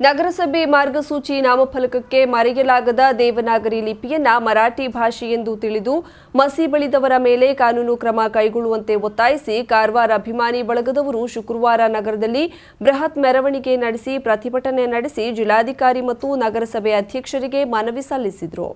ನಗರಸಭೆ ಮಾರ್ಗಸೂಚಿ ನಾಮಫಲಕಕ್ಕೆ ಮರೆಯಲಾಗದ ದೇವನಾಗರಿ ಲಿಪಿಯನ್ನ ಮರಾಠಿ ಭಾಷೆ ಎಂದು ತಿಳಿದು ಮಸಿ ಬಳಿದವರ ಮೇಲೆ ಕಾನೂನು ಕ್ರಮ ಕೈಗೊಳ್ಳುವಂತೆ ಒತ್ತಾಯಿಸಿ ಕಾರವಾರ ಅಭಿಮಾನಿ ಬಳಗದವರು ಶುಕ್ರವಾರ ನಗರದಲ್ಲಿ ಬೃಹತ್ ಮೆರವಣಿಗೆ ನಡೆಸಿ ಪ್ರತಿಭಟನೆ ನಡೆಸಿ ಜಿಲ್ಲಾಧಿಕಾರಿ ಮತ್ತು ನಗರಸಭೆ ಅಧ್ಯಕ್ಷರಿಗೆ ಮನವಿ ಸಲ್ಲಿಸಿದರು.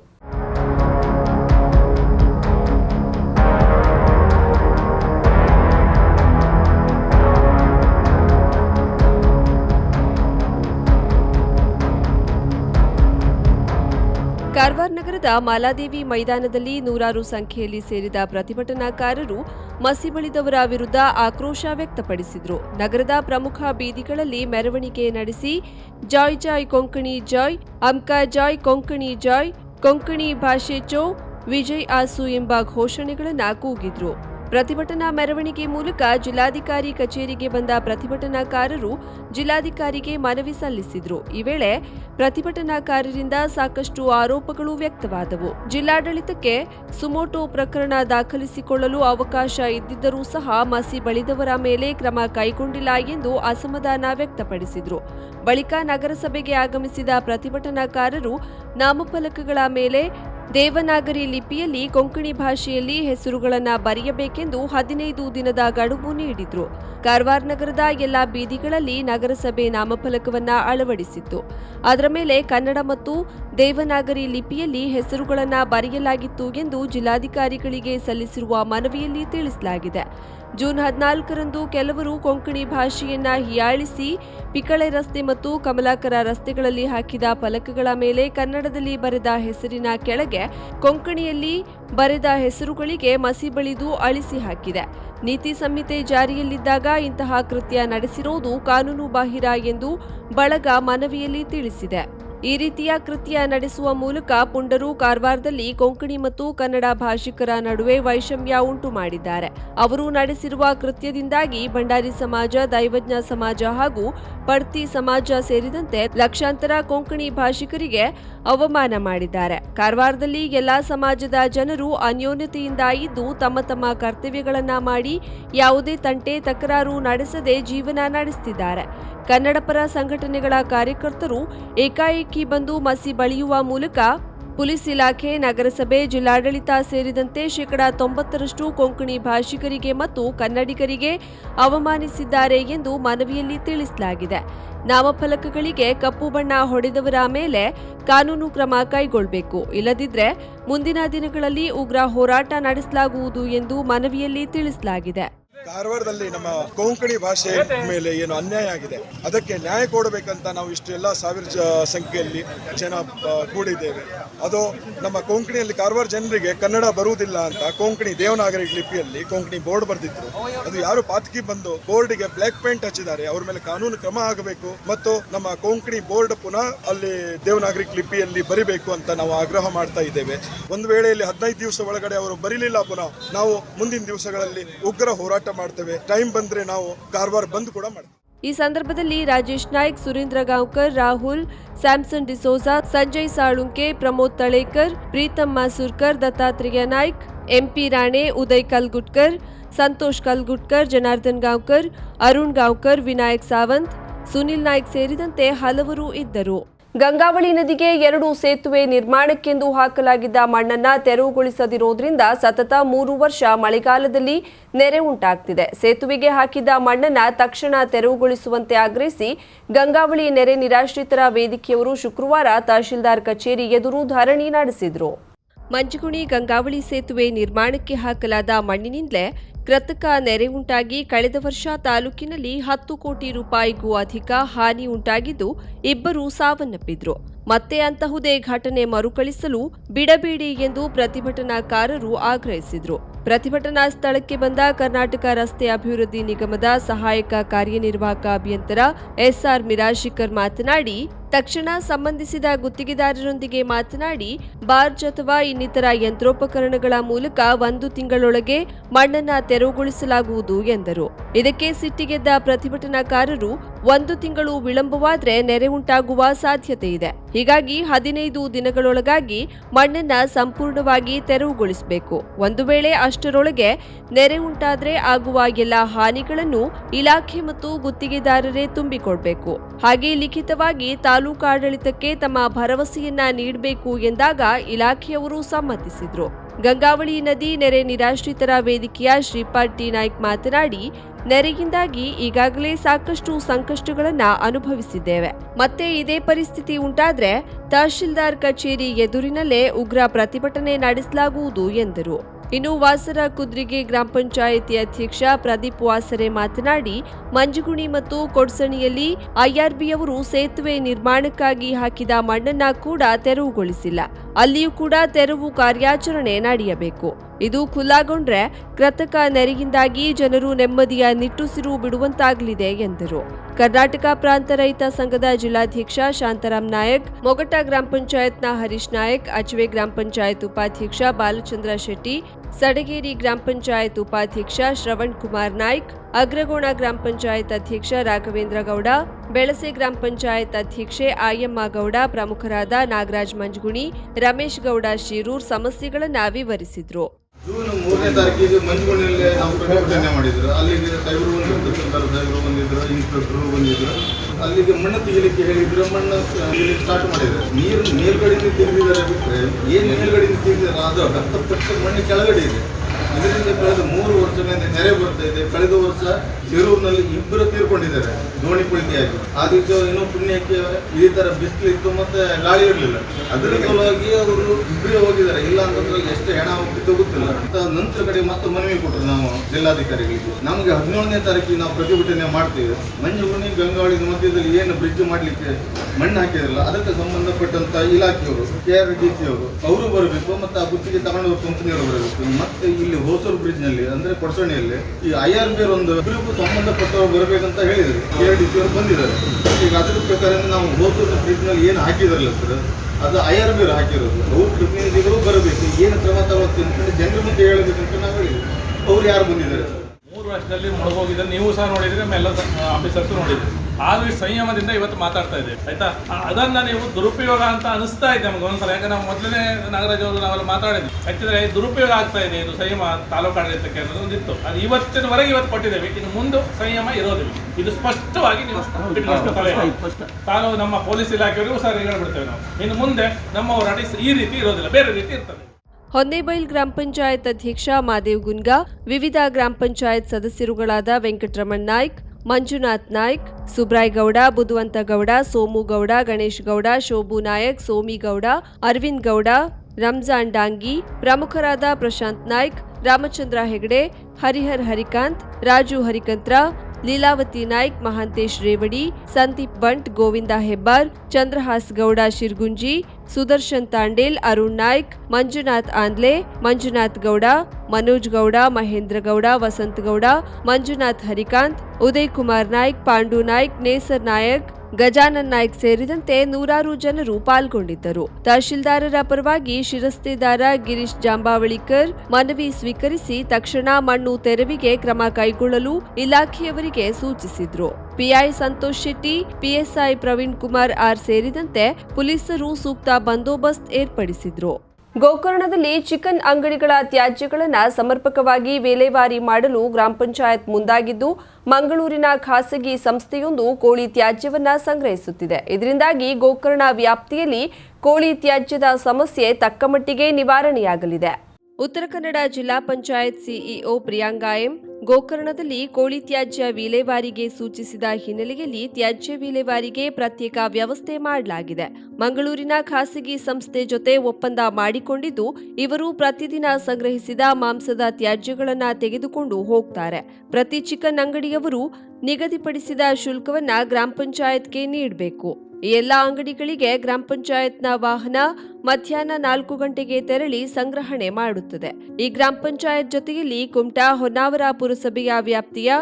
ಮಾಲಾದೇವಿ ಮೈದಾನದಲ್ಲಿ ನೂರಾರು ಸಂಖ್ಯೆಯಲ್ಲಿ ಸೇರಿದ ಪ್ರತಿಭಟನಾಕಾರರು ಮಸಿ ಬಳಿದವರ ವಿರುದ್ಧ ಆಕ್ರೋಶ ವ್ಯಕ್ತಪಡಿಸಿದರು. ನಗರದ ಪ್ರಮುಖ ಬೀದಿಗಳಲ್ಲಿ ಮೆರವಣಿಗೆ ನಡೆಸಿ, ಜಾಯ್ ಜಾಯ್ ಕೊಂಕಣಿ ಜಾಯ್, ಅಮ್ಕಾ ಜಾಯ್ ಕೊಂಕಣಿ ಜಾಯ್, ಕೊಂಕಣಿ ಭಾಷೆ ಚೋ, ವಿಜಯ್ ಆಸು ಎಂಬ ಘೋಷಣೆಗಳನ್ನು ಕೂಗಿದ್ರು. ಪ್ರತಿಭಟನಾ ಮೆರವಣಿಗೆ ಮೂಲಕ ಜಿಲ್ಲಾಧಿಕಾರಿ ಕಚೇರಿಗೆ ಬಂದ ಪ್ರತಿಭಟನಾಕಾರರು ಜಿಲ್ಲಾಧಿಕಾರಿಗೆ ಮನವಿ ಸಲ್ಲಿಸಿದ್ರು. ಈ ವೇಳೆ ಪ್ರತಿಭಟನಾಕಾರರಿಂದ ಸಾಕಷ್ಟು ಆರೋಪಗಳು ವ್ಯಕ್ತವಾದವು. ಜಿಲ್ಲಾಡಳಿತಕ್ಕೆ ಸುಮೋಟೋ ಪ್ರಕರಣ ದಾಖಲಿಸಿಕೊಳ್ಳಲು ಅವಕಾಶ ಇದ್ದಿದ್ದರೂ ಸಹ ಮಸಿ ಬಳಿದವರ ಮೇಲೆ ಕ್ರಮ ಕೈಗೊಂಡಿಲ್ಲ ಎಂದು ಅಸಮಾಧಾನ ವ್ಯಕ್ತಪಡಿಸಿದ್ರು. ಬಳಿಕ ನಗರಸಭೆಗೆ ಆಗಮಿಸಿದ ಪ್ರತಿಭಟನಾಕಾರರು ನಾಮಫಲಕಗಳ ಮೇಲೆ ದೇವನಾಗರಿ ಲಿಪಿಯಲ್ಲಿ ಕೊಂಕಣಿ ಭಾಷೆಯಲ್ಲಿ ಹೆಸರುಗಳನ್ನು ಬರೆಯಬೇಕೆಂದು ಹದಿನೈದು ದಿನದ ಗಡುವು ನೀಡಿದ್ರು. ಕಾರವಾರ ನಗರದ ಎಲ್ಲಾ ಬೀದಿಗಳಲ್ಲಿ ನಗರಸಭೆ ನಾಮಫಲಕವನ್ನ ಅಳವಡಿಸಿತ್ತು. ಅದರ ಮೇಲೆ ಕನ್ನಡ ಮತ್ತು ದೇವನಾಗರಿ ಲಿಪಿಯಲ್ಲಿ ಹೆಸರುಗಳನ್ನು ಬರೆಯಲಾಗಿತ್ತು ಎಂದು ಜಿಲ್ಲಾಧಿಕಾರಿಗಳಿಗೆ ಸಲ್ಲಿಸಿರುವ ಮನವಿಯಲ್ಲಿ ತಿಳಿಸಲಾಗಿದೆ. ಜೂನ್ ಹದಿನಾಲ್ಕರಂದು ಕೆಲವರು ಕೊಂಕಣಿ ಭಾಷೆಯನ್ನ ಹಿಯಾಳಿಸಿ ಪಿಕಳೆ ರಸ್ತೆ ಮತ್ತು ಕಮಲಾಕರ ರಸ್ತೆಗಳಲ್ಲಿ ಹಾಕಿದ ಫಲಕಗಳ ಮೇಲೆ ಕನ್ನಡದಲ್ಲಿ ಬರೆದ ಹೆಸರಿನ ಕೆಳಗೆ ಕೊಂಕಣಿಯಲ್ಲಿ ಬರೆದ ಹೆಸರುಗಳಿಗೆ ಮಸಿ ಬಳಿದು ಅಳಿಸಿ ಹಾಕಿದೆ. ನೀತಿ ಸಂಹಿತೆ ಜಾರಿಯಲ್ಲಿದ್ದಾಗ ಇಂತಹ ಕೃತ್ಯ ನಡೆಸಿರುವುದು ಕಾನೂನು ಬಾಹಿರ ಎಂದು ಬಳಗ ಮನವಿಯಲ್ಲಿ ತಿಳಿಸಿದೆ. ಈ ರೀತಿಯ ಕೃತ್ಯ ನಡೆಸುವ ಮೂಲಕ ಪುಂಡರು ಕಾರವಾರದಲ್ಲಿ ಕೊಂಕಣಿ ಮತ್ತು ಕನ್ನಡ ಭಾಷಿಕರ ನಡುವೆ ವೈಷಮ್ಯ ಉಂಟು ಮಾಡಿದ್ದಾರೆ. ಅವರು ನಡೆಸಿರುವ ಕೃತ್ಯದಿಂದಾಗಿ ಭಂಡಾರಿ ಸಮಾಜ, ದೈವಜ್ಞ ಸಮಾಜ ಹಾಗೂ ಪಡ್ತಿ ಸಮಾಜ ಸೇರಿದಂತೆ ಲಕ್ಷಾಂತರ ಕೊಂಕಣಿ ಭಾಷಿಕರಿಗೆ ಅವಮಾನ ಮಾಡಿದ್ದಾರೆ. ಕಾರವಾರದಲ್ಲಿ ಎಲ್ಲಾ ಸಮಾಜದ ಜನರು ಅನ್ಯೋನ್ಯತೆಯಿಂದ ಇದ್ದು ತಮ್ಮ ತಮ್ಮ ಕರ್ತವ್ಯಗಳನ್ನ ಮಾಡಿ ಯಾವುದೇ ತಂಟೆ, ತಕರಾರು ನಡೆಸದೆ ಜೀವನ ನಡೆಸುತ್ತಿದ್ದಾರೆ ಕನ್ನಡಪರ ಸಂಘಟನೆಗಳ ಕಾರ್ಯಕರ್ತರು ಏಕಾಏಕಿ ಬಂದು ಮಸಿ ಬಳಿಯುವ ಮೂಲಕ ಪೊಲೀಸ್ ಇಲಾಖೆ, ನಗರಸಭೆ, ಜಿಲ್ಲಾಡಳಿತ ಸೇರಿದಂತೆ ಶೇಕಡಾ ತೊಂಬತ್ತರಷ್ಟು ಕೊಂಕಣಿ ಭಾಷಿಕರಿಗೆ ಮತ್ತು ಕನ್ನಡಿಗರಿಗೆ ಅವಮಾನಿಸಿದ್ದಾರೆ ಎಂದು ಮನವಿಯಲ್ಲಿ ತಿಳಿಸಲಾಗಿದೆ. ನಾಮಫಲಕಗಳಿಗೆ ಕಪ್ಪು ಬಣ್ಣ ಹೊಡೆದವರ ಮೇಲೆ ಕಾನೂನು ಕ್ರಮ ಕೈಗೊಳ್ಳಬೇಕು. ಇಲ್ಲದಿದ್ದರೆ ಮುಂದಿನ ದಿನಗಳಲ್ಲಿ ಉಗ್ರ ಹೋರಾಟ ನಡೆಸಲಾಗುವುದು ಎಂದು ಮನವಿಯಲ್ಲಿ ತಿಳಿಸಲಾಗಿದೆ. ಕಾರವಾರದಲ್ಲಿ ನಮ್ಮ ಕೊಂಕಣಿ ಭಾಷೆ ಮೇಲೆ ಏನು ಅನ್ಯಾಯ ಆಗಿದೆ, ಅದಕ್ಕೆ ನ್ಯಾಯ ಕೊಡಬೇಕಂತ ನಾವು ಇಷ್ಟು ಎಲ್ಲ ಸಾವಿರ ಸಂಖ್ಯೆಯಲ್ಲಿ ಜನ ಕೂಡಿದ್ದೇವೆ. ಅದು ನಮ್ಮ ಕೊಂಕಣಿಯಲ್ಲಿ ಕಾರವಾರ ಜನರಿಗೆ ಕನ್ನಡ ಬರುವುದಿಲ್ಲ ಅಂತ ಕೊಂಕಣಿ ದೇವನಾಗರಿ ಲಿಪಿಯಲ್ಲಿ ಕೊಂಕಣಿ ಬೋರ್ಡ್ ಬರೆದಿದ್ರು. ಅದು ಯಾರು ಪಾತಕಿ ಬಂದು ಬೋರ್ಡ್ಗೆ ಬ್ಲಾಕ್ ಪೇಂಟ್ ಹಚ್ಚಿದ್ದಾರೆ, ಅವ್ರ ಮೇಲೆ ಕಾನೂನು ಕ್ರಮ ಆಗಬೇಕು ಮತ್ತು ನಮ್ಮ ಕೊಂಕಣಿ ಬೋರ್ಡ್ ಪುನಃ ಅಲ್ಲಿ ದೇವನಾಗರಿ ಲಿಪಿಯಲ್ಲಿ ಬರಿಬೇಕು ಅಂತ ನಾವು ಆಗ್ರಹ ಮಾಡ್ತಾ ಇದ್ದೇವೆ. ಒಂದು ವೇಳೆಯಲ್ಲಿ ಹದಿನೈದು ದಿವಸ ಒಳಗಡೆ ಅವರು ಬರೀಲಿಲ್ಲ ಪುನಃ, ನಾವು ಮುಂದಿನ ದಿವಸಗಳಲ್ಲಿ ಉಗ್ರ ಹೋರಾಟ ಮಾಡ್ತೇವೆ. ಟೈಮ್ ಬಂದ್ರೆ ನಾವು ಕಾರವಾರ ಬಂದ್ ಕೂಡ ಮಾಡ್ತೇವೆ. ಈ ಸಂದರ್ಭದಲ್ಲಿ ರಾಜೇಶ್ ನಾಯ್ಕ್, ಸುರೇಂದ್ರ ಗಾಂವ್ಕರ್, ರಾಹುಲ್, ಸ್ಯಾಮ್ಸನ್ ಡಿಸೋಜಾ ಸಂಜಯ್ ಸಾಳುಂಕೆ, ಪ್ರಮೋದ್ ತಳೇಕರ್, ಪ್ರೀತಮ್ ಮಾಸೂರ್ಕರ್, ದತ್ತಾತ್ರೇಯ ನಾಯ್ಕ್, ಎಂಪಿ ರಾಣೆ, ಉದಯ್ ಕಲ್ಗುಟ್ಕರ್, ಸಂತೋಷ್ ಕಲ್ಗುಟ್ಕರ್, ಜನಾರ್ದನ್ ಗಾಂವ್ಕರ್, ಅರುಣ್ ಗಾಂವ್ಕರ್, ವಿನಾಯಕ್ ಸಾವಂತ್, ಸುನಿಲ್ ನಾಯ್ಕ್ ಸೇರಿದಂತೆ ಹಲವರು ಇದ್ದರು. ಗಂಗಾವಳಿ ನದಿಗೆ ಎರಡು ಸೇತುವೆ ನಿರ್ಮಾಣಕ್ಕೆಂದು ಹಾಕಲಾಗಿದ್ದ ಮಣ್ಣನ್ನ ತೆರವುಗೊಳಿಸದಿರೋದ್ರಿಂದ ಸತತ ಮೂರು ವರ್ಷ ಮಳೆಗಾಲದಲ್ಲಿ ನೆರೆ ಉಂಟಾಗ್ತಿದೆ. ಸೇತುವೆಗೆ ಹಾಕಿದ್ದ ಮಣ್ಣನ್ನ ತಕ್ಷಣ ತೆರವುಗೊಳಿಸುವಂತೆ ಆಗ್ರಹಿಸಿ ಗಂಗಾವಳಿ ನೆರೆ ನಿರಾಶ್ರಿತರ ವೇದಿಕೆಯವರು ಶುಕ್ರವಾರ ತಹಶೀಲ್ದಾರ್ ಕಚೇರಿ ಎದುರು ಧರಣಿ ನಡೆಸಿದರು. ಮಂಜುಗುಣಿ ಗಂಗಾವಳಿ ಸೇತುವೆ ನಿರ್ಮಾಣಕ್ಕೆ ಹಾಕಲಾದ ಮಣ್ಣಿನಿಂದಲೇ ಕೃತಕ ನೆರೆ ಉಂಟಾಗಿ ಕಳೆದ ವರ್ಷ ತಾಲೂಕಿನಲ್ಲಿ ಹತ್ತು ಕೋಟಿ ರೂಪಾಯಿಗೂ ಅಧಿಕ ಹಾನಿ ಉಂಟಾಗಿದ್ದು ಇಬ್ಬರು ಸಾವನ್ನಪ್ಪಿದ್ರು. ಮತ್ತೆ ಅಂತಹುದೇ ಘಟನೆ ಮರುಕಳಿಸಲು ಬಿಡಬೇಡಿ ಎಂದು ಪ್ರತಿಭಟನಾಕಾರರು ಆಗ್ರಹಿಸಿದ್ರು. ಪ್ರತಿಭಟನಾ ಸ್ಥಳಕ್ಕೆ ಬಂದ ಕರ್ನಾಟಕ ರಸ್ತೆ ಅಭಿವೃದ್ಧಿ ನಿಗಮದ ಸಹಾಯಕ ಕಾರ್ಯನಿರ್ವಾಹಕ ಅಭಿಯಂತರ ಎಸ್ಆರ್ ಮಿರಾಶಿಕರ್ ಮಾತನಾಡಿ ತಕ್ಷಣ ಸಂಬಂಧಿಸಿದ ಗುತ್ತಿಗೆದಾರರೊಂದಿಗೆ ಮಾತನಾಡಿ, ಬಾರ್ಜ್ ಅಥವಾ ಇನ್ನಿತರ ಯಂತ್ರೋಪಕರಣಗಳ ಮೂಲಕ ಒಂದು ತಿಂಗಳೊಳಗೆ ಮಣ್ಣನ್ನು ತೆರವುಗೊಳಿಸಲಾಗುವುದು ಎಂದರು. ಇದಕ್ಕೆ ಸಿಟ್ಟಿಗೆದ್ದ ಪ್ರತಿಭಟನಾಕಾರರು ಒಂದು ತಿಂಗಳು ವಿಳಂಬವಾದರೆ ನೆರೆ ಉಂಟಾಗುವ ಸಾಧ್ಯತೆ ಇದೆ. ಹೀಗಾಗಿ ಹದಿನೈದು ದಿನಗಳೊಳಗಾಗಿ ಮಣ್ಣನ್ನ ಸಂಪೂರ್ಣವಾಗಿ ತೆರವುಗೊಳಿಸಬೇಕು. ಒಂದು ವೇಳೆ ಅಷ್ಟರೊಳಗೆ ನೆರೆ ಉಂಟಾದರೆ ಆಗುವ ಎಲ್ಲ ಹಾನಿಗಳನ್ನು ಇಲಾಖೆ ಮತ್ತು ಗುತ್ತಿಗೆದಾರರೇ ತುಂಬಿಕೊಡ್ಬೇಕು. ಹಾಗೆ ಲಿಖಿತವಾಗಿ ತಾಲೂಕು ಆಡಳಿತಕ್ಕೆ ತಮ್ಮ ಭರವಸೆಯನ್ನ ನೀಡಬೇಕು ಎಂದಾಗ ಇಲಾಖೆಯವರು ಸಮ್ಮತಿಸಿದ್ರು. ಗಂಗಾವಳಿ ನದಿ ನೆರೆ ನಿರಾಶ್ರಿತರ ವೇದಿಕೆಯ ಶ್ರೀಪಾದ್ ಟಿ. ನಾಯ್ಕ್ ಮಾತನಾಡಿ, ನೆರೆಯಿಂದಾಗಿ ಈಗಾಗಲೇ ಸಾಕಷ್ಟು ಸಂಕಷ್ಟಗಳನ್ನ ಅನುಭವಿಸಿದ್ದೇವೆ. ಮತ್ತೆ ಇದೇ ಪರಿಸ್ಥಿತಿ ಉಂಟಾದ್ರೆ ತಹಶೀಲ್ದಾರ್ ಕಚೇರಿ ಎದುರಿನಲ್ಲೇ ಉಗ್ರ ಪ್ರತಿಭಟನೆ ನಡೆಸಲಾಗುವುದು ಎಂದರು. ಇನ್ನು ವಾಸರ ಕುದ್ರಿಗೆ ಗ್ರಾಮ ಪಂಚಾಯಿತಿ ಅಧ್ಯಕ್ಷ ಪ್ರದೀಪ್ ವಾಸರೆ ಮಾತನಾಡಿ, ಮಂಜುಗುಣಿ ಮತ್ತು ಕೊಡ್ಸಣಿಯಲ್ಲಿ ಐಆರ್ಬಿಯವರು ಸೇತುವೆ ನಿರ್ಮಾಣಕ್ಕಾಗಿ ಹಾಕಿದ ಮಣ್ಣನ್ನ ಕೂಡ ತೆರವುಗೊಳಿಸಿಲ್ಲ. ಅಲ್ಲಿಯೂ ಕೂಡ ತೆರವು ಕಾರ್ಯಾಚರಣೆ ನಡೆಯಬೇಕು. ಇದು ಖುಲ್ಲಾಗೊಂಡ್ರೆ ಕೃತಕ ನೆರೆಯಿಂದಾಗಿ ಜನರು ನೆಮ್ಮದಿಯ ನಿಟ್ಟುಸಿರು ಬಿಡುವಂತಾಗಲಿದೆ ಎಂದರು. ಕರ್ನಾಟಕ ಪ್ರಾಂತ ರೈತ ಸಂಘದ ಜಿಲ್ಲಾಧ್ಯಕ್ಷ ಶಾಂತಾರಾಮ್ ನಾಯಕ್, ಮೊಗಟ ಗ್ರಾಮ ಪಂಚಾಯತ್ನ ಹರೀಶ್ ನಾಯಕ್, ಅಚವೆ ಗ್ರಾಮ ಪಂಚಾಯತ್ ಉಪಾಧ್ಯಕ್ಷ ಬಾಲಚಂದ್ರ ಶೆಟ್ಟಿ ಸಡಗೇರಿ ಗ್ರಾಮ ಪಂಚಾಯತ್ ಉಪಾಧ್ಯಕ್ಷ ಶ್ರವಣ್ ಕುಮಾರ್ ನಾಯ್ಕ್, ಅಗ್ರಗೋಣ ಗ್ರಾಮ ಪಂಚಾಯತ್ ಅಧ್ಯಕ್ಷ ರಾಘವೇಂದ್ರ ಗೌಡ, ಬೆಳಸೆ ಗ್ರಾಮ ಪಂಚಾಯತ್ ಅಧ್ಯಕ್ಷೆ ಆಯಮ್ಮ ಗೌಡ, ಪ್ರಮುಖರಾದ ನಾಗರಾಜ್ ಮಂಜುಗುಣಿ, ರಮೇಶ್ ಗೌಡ, ಶಿರೂರ್ ಸಮಸ್ಯೆಗಳನ್ನು ವಿವರಿಸಿದ್ರು. ಜೂನ್ ಮೂರನೇ ತಾರೀಕಿಗೆ ಮಂಜುಗುಣಿಯಲ್ಲಿ ನಾವು ಪ್ರತಿಭಟನೆ ಮಾಡಿದ್ರು. ಅಲ್ಲಿ ಬಂದಿದ್ರು, ಇನ್ಸ್ಪೆಕ್ಟರ್ ಬಂದಿದ್ರು. ಅಲ್ಲಿಗೆ ಮಣ್ಣು ತೆಗಿಲಿಕ್ಕೆ ಹೇಳಿದ್ರು ಮಣ್ಣು ತೆಗಿಲಿಕ್ಕೆ ಸ್ಟಾರ್ಟ್ ಮಾಡಿದ್ರು ನೀರು ಮೇಲ್ಗಡೆಯಿಂದ ತೆಗೆದಿದ್ದಾರೆ ಬಿಟ್ಟರೆ ಏನು ಮೇಲ್ಗಡೆಯಿಂದ ತೆಗೆದಿದ್ದಾರೆ? ಅದು ಹತ್ತು ಪರ್ಸೆಂಟ್ ಮಣ್ಣು ಕೆಳಗಡೆ ಇದೆ. ಇದರಿಂದ ಕಳೆದ ಮೂರು ವರ್ಷಗಳಿಂದ ನೆರೆ ಬರ್ತಾ ಇದೆ. ಕಳೆದ ವರ್ಷ ಶಿರೂರಿನಲ್ಲಿ ಇಬ್ಬರು ತೀರ್ಕೊಂಡಿದ್ದಾರೆ. ದೋಣಿ ಕುಳಿತಿಯಾಗಿ ಆ ದಿವಸ ಏನೋ ಪುಣ್ಯಕ್ಕೆ ಈ ತರ ಬಿಸಿಲು ಇತ್ತು ಮತ್ತೆ ಗಾಳಿ ಇರಲಿಲ್ಲ. ಅದರ ಸಲುವಾಗಿ ಅವರು ಇಬ್ಬರೇ ಹೋಗಿದ್ದಾರೆ. ಇಲ್ಲ ಅಂತಂದ್ರೆ ಎಷ್ಟು ಹೆಣ ಹೋಗ್ತಿತ್ತು ಗೊತ್ತಿಲ್ಲ ಅಂತ ನಂತರ ಕಡೆ ಮತ್ತೆ ಮನವಿ ಕೊಟ್ಟರು ನಾವು ಜಿಲ್ಲಾಧಿಕಾರಿಗಳಿಗೆ. ನಮಗೆ ಹದಿನೇಳನೇ ತಾರೀಕಿಗೆ ನಾವು ಪ್ರತಿಭಟನೆ ಮಾಡ್ತೀವಿ. ಮಂಜುಗುಣಿ ಗಂಗಾವಳಿ ಮಧ್ಯದಲ್ಲಿ ಏನು ಬ್ರಿಡ್ಜ್ ಮಾಡಲಿಕ್ಕೆ ಮಣ್ಣು ಹಾಕಿದ್ರಲ್ಲ, ಅದಕ್ಕೆ ಸಂಬಂಧಪಟ್ಟಂತ ಇಲಾಖೆಯವರು ಕೆ ಆರ್ ಡಿ ಸಿ ಅವರು ಅವರು ಬರಬೇಕು ಮತ್ತೆ ಆ ಗುತ್ತಿಗೆ ತಗೊಂಡು ಕಂಪನಿಯವರು ಬರಬೇಕು. ಮತ್ತೆ ಇಲ್ಲಿ ಹೊಸೂರು ಬ್ರಿಡ್ಜ್ನಲ್ಲಿ, ಅಂದ್ರೆ ಕೊಡಸಣಿಯಲ್ಲಿ ಈ ಐ ಆರ್ ಬಿ ಒಂದು ಸಂಬಂಧಪಟ್ಟವರು ಬರಬೇಕಂತ ಹೇಳಿದ್ರು. ಆರ್ ಡಿ ಬಂದಿದ್ದಾರೆ. ಈಗ ಅದ್ರ ಪ್ರಕಾರ ನಾವು ಹೋದ ಬ್ರಿಡ್ಜ್ನಲ್ಲಿ ಏನು ಹಾಕಿದಾರಲ್ಲ ಸರ್ ಅದು ಐ ಆರ್ ಬಿರು ಹಾಕಿರೋದು. ಅವ್ರ ಪ್ರತಿನಿಧಿಗಳು ಬರಬೇಕು. ಏನು ಕ್ರಮ ತಗೊಳ್ತೀವಿ ಅಂತಂದ್ರೆ ಜನರ ಮುಂದೆ ಹೇಳಬೇಕಂತ ನಾವು ಹೇಳಿದ್ವಿ. ಅವ್ರು ಯಾರು ಬಂದಿದ್ದಾರೆ? ಮೂರು ವರ್ಷದಲ್ಲಿ ಮುಳುಗೋಗಿದ್ದಾರೆ ನೀವು ಸಹ ನೋಡಿದ್ರೆ ಎಲ್ಲ ಆಫೀಸರ್ಸ್ ನೋಡಿದ್ರಿ. ಆದ್ರೂ ಈ ಸಂಯಮದಿಂದ ಇವತ್ತು ಮಾತಾಡ್ತಾ ಇದ್ದೇವೆ. ಆಯ್ತಾ? ಅದನ್ನ ನೀವು ದುರುಪಯೋಗ ಅಂತ ಅನಿಸ್ತಾ ಇದೆ ನಮ್ಗೆ ಒಂದ್ಸಲ. ಯಾಕಂದ್ರೆ ನಾವು ಮೊದಲನೇ ನಾಗರಾಜ್ ಅವರು ನಾವೆಲ್ಲ ಮಾತಾಡಿದ್ವಿ. ಯಾಕಂದ್ರೆ ದುರುಪಯೋಗ ಆಗ್ತಾ ಇದೆ ಇದು ಸಂಯಮ ತಾಲೂಕು ಆಡಳಿತಕ್ಕೆ ಅನ್ನೋದು ಒಂದಿತ್ತು. ಅದು ಇವತ್ತಿನವರೆಗೆ ಇವತ್ತು ಕೊಟ್ಟಿದ್ದೇವೆ. ಇನ್ನು ಮುಂದೆ ಸಂಯಮ ಇರೋದಿಲ್ಲ. ಇದು ಸ್ಪಷ್ಟವಾಗಿ ನೀವು. ತಾನು ನಮ್ಮ ಪೊಲೀಸ್ ಇಲಾಖೆಯವರಿಗೂ ಸಹ ಹೇಳ್ಬಿಡ್ತೇವೆ ನಾವು. ಇನ್ನು ಮುಂದೆ ನಮ್ಮ ಹೋರಾಟ ಈ ರೀತಿ ಇರೋದಿಲ್ಲ. ಬೇರೆ ರೀತಿ ಇರ್ತದೆ. ಹೊನ್ನೇಬೈಲ್ ಗ್ರಾಮ ಪಂಚಾಯತ್ ಅಧ್ಯಕ್ಷ ಮಾದೇವ್ ಗುನ್ಗಾ ವಿವಿಧ ಗ್ರಾಮ ಪಂಚಾಯತ್ ಸದಸ್ಯರುಗಳಾದ ವೆಂಕಟರಮಣ್ ನಾಯ್ಕ್ ಮಂಜುನಾಥ್ ನಾಯ್ಕ್, ಸುಬ್ರಾಯ್ ಗೌಡ, ಬುಧವಂತ ಗೌಡ, ಸೋಮು ಗೌಡ, ಗಣೇಶ್ ಗೌಡ, ಶೋಭು ನಾಯಕ್, ಸೋಮಿ ಗೌಡ, ಅರವಿಂದ್ ಗೌಡ, ರಂಜಾನ್ ಡಾಂಗಿ, ಪ್ರಮುಖರಾದ ಪ್ರಶಾಂತ್ ನಾಯ್ಕ್, ರಾಮಚಂದ್ರ ಹೆಗಡೆ, ಹರಿಹರ್ ಹರಿಕಾಂತ್, ರಾಜು ಹರಿಕಂತ್ರ ಲೀಲಾವತಿ ನಾಯ್ಕ್, ಮಹಾಂತೇಶ್ ರೇವಡಿ, ಸಂದೀಪ್ ಬಂಟ್, ಗೋವಿಂದ ಹೆಬ್ಬಾರ್, ಚಂದ್ರಹಾಸ್ ಗೌಡ ಶಿರ್ಗುಂಜಿ, ಸುದರ್ಶನ್ ತಾಂಡೇಲ್, ಅರುಣ್ ನಾಯ್ಕ್, ಮಂಜುನಾಥ್ ಆಂದ್ಲೆ, ಮಂಜುನಾಥ್ ಗೌಡ, ಮನೋಜ್ ಗೌಡ, ಮಹೇಂದ್ರ ಗೌಡ, ವಸಂತ್ ಗೌಡ, ಮಂಜುನಾಥ್ ಹರಿಕಾಂತ್, ಉದಯ್ ಕುಮಾರ್ ನಾಯ್ಕ್, ಪಾಂಡು ನಾಯ್ಕ್, ನೇಸರ್ ನಾಯಕ್ ಗಜಾನನ್ ನಾಯ್ಕ್ ಸೇರಿದಂತೆ ನೂರಾರು ಜನರು ಪಾಲ್ಗೊಂಡಿದ್ದರು. ತಹಶೀಲ್ದಾರರ ಪರವಾಗಿ ಶಿರಸ್ತೆದಾರ ಗಿರೀಶ್ ಜಾಂಬಾವಳಿಕರ್ ಮನವಿ ಸ್ವೀಕರಿಸಿ ತಕ್ಷಣ ಮಣ್ಣು ತೆರವಿಗೆ ಕ್ರಮ ಕೈಗೊಳ್ಳಲು ಇಲಾಖೆಯವರಿಗೆ ಸೂಚಿಸಿದ್ರು. PI Santosh Shetty, PSI Praveen Kumar R ಸೇರಿದಂತೆ ಪೊಲೀಸರು ಸೂಕ್ತ ಬಂದೋಬಸ್ತ್ ಏರ್ಪಡಿಸಿದ್ರು. ಗೋಕರ್ಣದಲ್ಲಿ ಚಿಕನ್ ಅಂಗಡಿಗಳ ತ್ಯಾಜ್ಯಗಳನ್ನು ಸಮರ್ಪಕವಾಗಿ ವೇಲೇವಾರಿ ಮಾಡಲು ಗ್ರಾಮ ಪಂಚಾಯತ್ ಮುಂದಾಗಿದ್ದು, ಮಂಗಳೂರಿನ ಖಾಸಗಿ ಸಂಸ್ಥೆಯೊಂದು ಕೋಳಿ ತ್ಯಾಜ್ಯವನ್ನು ಸಂಗ್ರಹಿಸುತ್ತಿದೆ. ಇದರಿಂದಾಗಿ ಗೋಕರ್ಣ ವ್ಯಾಪ್ತಿಯಲ್ಲಿ ಕೋಳಿ ತ್ಯಾಜ್ಯದ ಸಮಸ್ಯೆ ತಕ್ಕಮಟ್ಟಿಗೆ ನಿವಾರಣೆಯಾಗಲಿದೆ. ಉತ್ತರ ಕನ್ನಡ ಜಿಲ್ಲಾ ಪಂಚಾಯತ್ ಸಿಇಒ ಪ್ರಿಯಾಂಗಾ ಎಂ. ಗೋಕರ್ಣದಲ್ಲಿ ಕೋಳಿ ತ್ಯಾಜ್ಯ ವಿಲೇವಾರಿಗೆ ಸೂಚಿಸಿದ ಹಿನ್ನೆಲೆಯಲ್ಲಿ ತ್ಯಾಜ್ಯ ವಿಲೇವಾರಿಗೆ ಪ್ರತ್ಯೇಕ ವ್ಯವಸ್ಥೆ ಮಾಡಲಾಗಿದೆ. ಮಂಗಳೂರಿನ ಖಾಸಗಿ ಸಂಸ್ಥೆ ಜೊತೆ ಒಪ್ಪಂದ ಮಾಡಿಕೊಂಡಿದ್ದು, ಇವರು ಪ್ರತಿದಿನ ಸಂಗ್ರಹಿಸಿದ ಮಾಂಸದ ತ್ಯಾಜ್ಯಗಳನ್ನು ತೆಗೆದುಕೊಂಡು ಹೋಗ್ತಾರೆ. ಪ್ರತಿ ಚಿಕನ್ ಅಂಗಡಿಯವರು ನಿಗದಿಪಡಿಸಿದ ಶುಲ್ಕವನ್ನು ಗ್ರಾಮ ಪಂಚಾಯತ್ಗೆ ನೀಡಬೇಕು. ಎಲ್ಲ ಅಂಗಡಿಗಳಿಗೆ ಗ್ರಾಮ ಪಂಚಾಯತ್ನ ವಾಹನ ಮಧ್ಯಾಹ್ನ ನಾಲ್ಕು ಗಂಟೆಗೆ ತೆರಳಿ ಸಂಗ್ರಹಣೆ ಮಾಡುತ್ತದೆ. ಈ ಗ್ರಾಮ ಪಂಚಾಯತ್ ಜೊತೆಯಲ್ಲಿ ಕುಮಟಾ ಹೊನ್ನಾವರ ಪುರಸಭೆಯ ವ್ಯಾಪ್ತಿಯ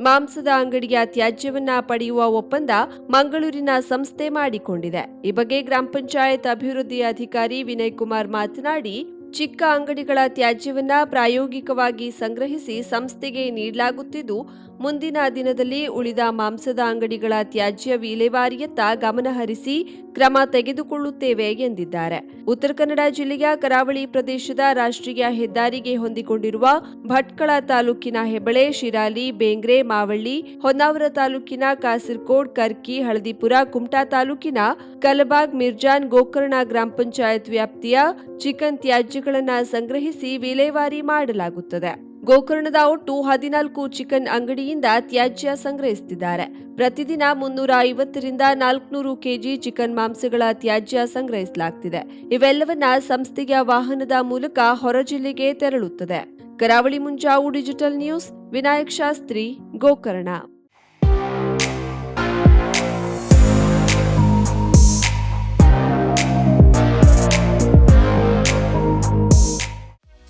ಮಾಂಸದ ಅಂಗಡಿಯ ತ್ಯಾಜ್ಯವನ್ನ ಪಡೆಯುವ ಒಪ್ಪಂದ ಮಂಗಳೂರಿನ ಸಂಸ್ಥೆ ಮಾಡಿಕೊಂಡಿದೆ. ಈ ಬಗ್ಗೆ ಗ್ರಾಮ ಪಂಚಾಯತ್ ಅಭಿವೃದ್ಧಿ ಅಧಿಕಾರಿ ವಿನಯ್ ಕುಮಾರ್ ಮಾತನಾಡಿ, ಚಿಕ್ಕ ಅಂಗಡಿಗಳ ತ್ಯಾಜ್ಯವನ್ನ ಪ್ರಾಯೋಗಿಕವಾಗಿ ಸಂಗ್ರಹಿಸಿ ಸಂಸ್ಥೆಗೆ ನೀಡಲಾಗುತ್ತಿದ್ದು ಮುಂದಿನ ದಿನದಲ್ಲಿ ಉಳಿದ ಮಾಂಸದ ಅಂಗಡಿಗಳ ತ್ಯಾಜ್ಯ ವಿಲೇವಾರಿಯತ್ತ ಗಮನಹರಿಸಿ ಕ್ರಮ ತೆಗೆದುಕೊಳ್ಳುತ್ತೇವೆ ಎಂದಿದ್ದಾರೆ. ಉತ್ತರ ಕನ್ನಡ ಜಿಲ್ಲೆಯ ಕರಾವಳಿ ಪ್ರದೇಶದ ರಾಷ್ಟ್ರೀಯ ಹೆದ್ದಾರಿಗೆ ಹೊಂದಿಕೊಂಡಿರುವ ಭಟ್ಕಳ ತಾಲೂಕಿನ ಹೆಬಳೆ, ಶಿರಾಲಿ, ಬೇಂಗ್ರೆ, ಮಾವಳ್ಳಿ, ಹೊನ್ನಾವರ ತಾಲೂಕಿನ ಕಾಸರಕೋಡ್, ಕರ್ಕಿ, ಹಳದಿಪುರ, ಕುಮಟಾ ತಾಲೂಕಿನ ಕಲಬಾಗ್, ಮಿರ್ಜಾನ್, ಗೋಕರ್ಣ ಗ್ರಾಮ ಪಂಚಾಯತ್ ವ್ಯಾಪ್ತಿಯ ಚಿಕನ್ ತ್ಯಾಜ್ಯಗಳನ್ನು ಸಂಗ್ರಹಿಸಿ ವಿಲೇವಾರಿ ಮಾಡಲಾಗುತ್ತದೆ. ಗೋಕರ್ಣದ ಒಟ್ಟು ಹದಿನಾಲ್ಕು ಚಿಕನ್ ಅಂಗಡಿಯಿಂದ ತ್ಯಾಜ್ಯ ಸಂಗ್ರಹಿಸುತ್ತಿದ್ದಾರೆ. ಪ್ರತಿದಿನ ಮುನ್ನೂರ ಐವತ್ತರಿಂದ ನಾಲ್ಕುನೂರು ಕೆಜಿ ಚಿಕನ್ ಮಾಂಸಗಳ ತ್ಯಾಜ್ಯ ಸಂಗ್ರಹಿಸಲಾಗುತ್ತಿದೆ ಇವೆಲ್ಲವನ್ನ ಸಂಸ್ಥೆಯ ವಾಹನದ ಮೂಲಕ ಹೊರ ಜಿಲ್ಲೆಗೆ ತೆರಳುತ್ತದೆ. Karavali Munjavu digital news, Vinayak Shastri, Gokarna.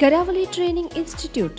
Karavali training institute